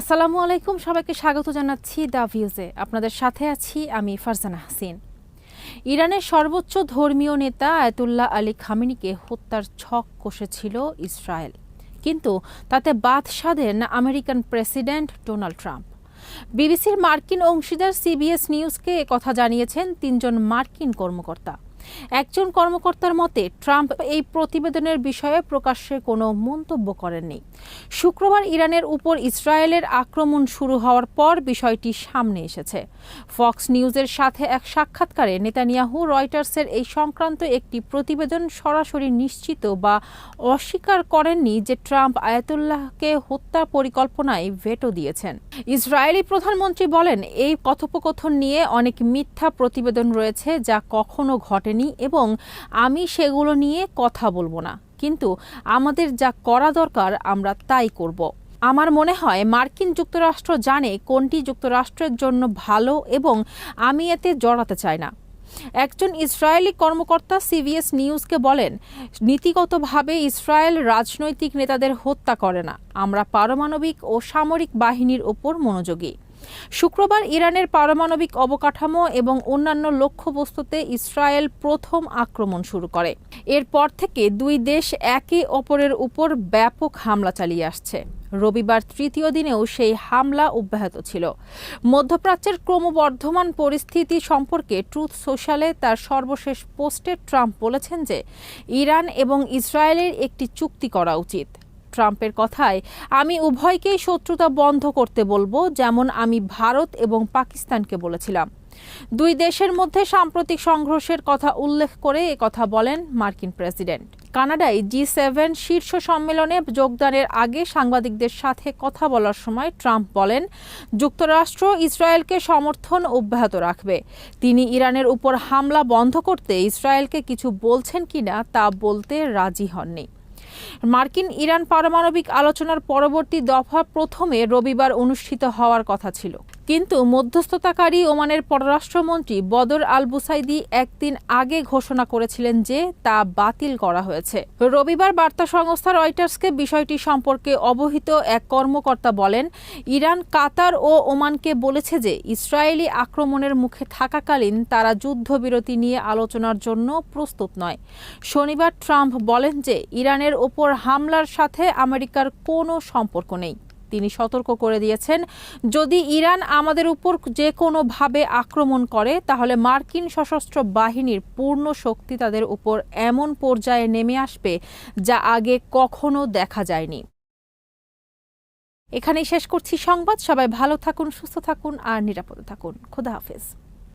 আসসালামু আলাইকুম, সবাইকে স্বাগত জানাচ্ছি দ্য ভিউজে। আপনাদের সাথে আছি আমি ফারজানা হাসিন। ইরানের সর্বোচ্চ ধর্মীয় নেতা আয়তুল্লাহ আলী খামিনিকে হত্যার ছক কষেছিল ইসরায়েল। কিন্তু তাতে বাদ সাধেন আমেরিকান প্রেসিডেন্ট ডোনাল্ড ট্রাম্প। বিবিসির মার্কিন অংশীদার সিবিএস নিউজকে কথা জানিয়েছেন তিনজন মার্কিন কর্মকর্তা। একজন কর্মকর্তার মতে, ট্রাম্প এই প্রতিবেদনের বিষয়ে প্রকাশ্যে কোনো মন্তব্য করেননি। শুক্রবার ইরানের উপর ইসরায়েলের আক্রমণ শুরু হওয়ার পর বিষয়টি সামনে এসেছে। ফক্স নিউজের সাথে এক সাক্ষাৎকারে নেতানিয়াহু রয়টার্সের এই সংক্রান্ত একটি প্রতিবেদন সরাসরি নিশ্চিত বা অস্বীকার করেননি যে ট্রাম্প আয়াতুল্লাহকে হত্যা পরিকল্পনায় ভেটো দিয়েছেন। ইসরায়েলি প্রধানমন্ত্রী বলেন, এই কথোপকথন নিয়ে অনেক মিথ্যা প্রতিবেদন রয়েছে যা কখনো ঘটেনি। এবং আমি সেগুলো নিয়ে কথা বলব না। কিন্তু আমাদের যা করা দরকার আমরা তাই করব। আমার মনে হয় মার্কিন যুক্তরাষ্ট্র জানে কোনটি যুক্তরাষ্ট্রের জন্য ভালো এবং আমি এতে জড়াতে চাই না। একজন ইসরায়েলি কর্মকর্তা সিবিএস নিউজকে বলেন, নীতিগতভাবে ইসরায়েল রাজনৈতিক নেতাদের হত্যা করে না। আমরা পারমাণবিক ও সামরিক বাহিনীর ওপর মনোযোগী। শুক্রবার ইরানের পারমাণবিক অবকাঠামো এবং অন্যান্য লক্ষ্যবস্তুতে ইসরায়েল প্রথম আক্রমণ শুরু করে। এরপর থেকে দুই দেশ একে অপরের উপর ব্যাপক হামলা চালিয়ে আসছে। রবিবার তৃতীয় দিনেও সেই হামলা অব্যাহত ছিল। মধ্যপ্রাচ্যের ক্রমবর্ধমান পরিস্থিতি সম্পর্কে ট্রুথ সোশ্যালে তার সর্বশেষ পোস্টে ট্রাম্প বলেছেন যে, ইরান এবং ইসরায়েলের একটি চুক্তি করা উচিত। ট্রাম্পের কথায়, আমি উভয়কেই শত্রুতা বন্ধ করতে বলব, যেমন আমি ভারত এবং পাকিস্তানকে বলেছিলাম। দুই দেশের মধ্যে সাম্প্রতিক সংঘর্ষের কথা উল্লেখ করে এ কথা বলেন মার্কিন প্রেসিডেন্ট। কানাডায় জি সেভেন শীর্ষ সম্মেলনে যোগদানের আগে সাংবাদিকদের সাথে কথা বলার সময় ট্রাম্প বলেন, যুক্তরাষ্ট্র ইসরায়েলকে সমর্থন অব্যাহত রাখবে। তিনি ইরানের উপর হামলা বন্ধ করতে ইসরায়েলকে কিছু বলছেন কিনা তা বলতে রাজি হননি। মার্কিন ইরান পারমাণবিক আলোচনার পরবর্তী দফা প্রথমে রবিবার অনুষ্ঠিত হওয়ার কথা ছিল। কিন্তু মধ্যস্থতাকারী ওমানের পররাষ্ট্রমন্ত্রী বদর আল বুসাইদি একদিন আগে ঘোষণা করেছিলেন যে তা বাতিল করা হয়েছে। রবিবার বার্তা সংস্থা রয়টার্সকে বিষয়টি সম্পর্কে অবহিত এক কর্মকর্তা বলেন, ইরান, কাতার ও ওমানকে বলেছে যে ইসরায়েলি আক্রমণের মুখে থাকাকালীন তারা যুদ্ধবিরতি নিয়ে আলোচনার জন্য প্রস্তুত নয়। শনিবার ট্রাম্প বলেন যে ইরানের ওপর হামলার সাথে আমেরিকার কোনো সম্পর্ক নেই। তিনি সতর্ক করে দিয়েছেন। যদি ইরান আমাদের উপর যে কোনোভাবে আক্রমণ করে, তাহলে মার্কিন সশস্ত্র বাহিনীর পূর্ণ শক্তি তাদের উপর এমন পর্যায়ে নেমে আসবে যা আগে কখনো দেখা যায়নি। এখানেই শেষ করছি সংবাদ। সবাই ভালো থাকুন, সুস্থ থাকুন আর নিরাপদে থাকুন। খোদা হাফেজ।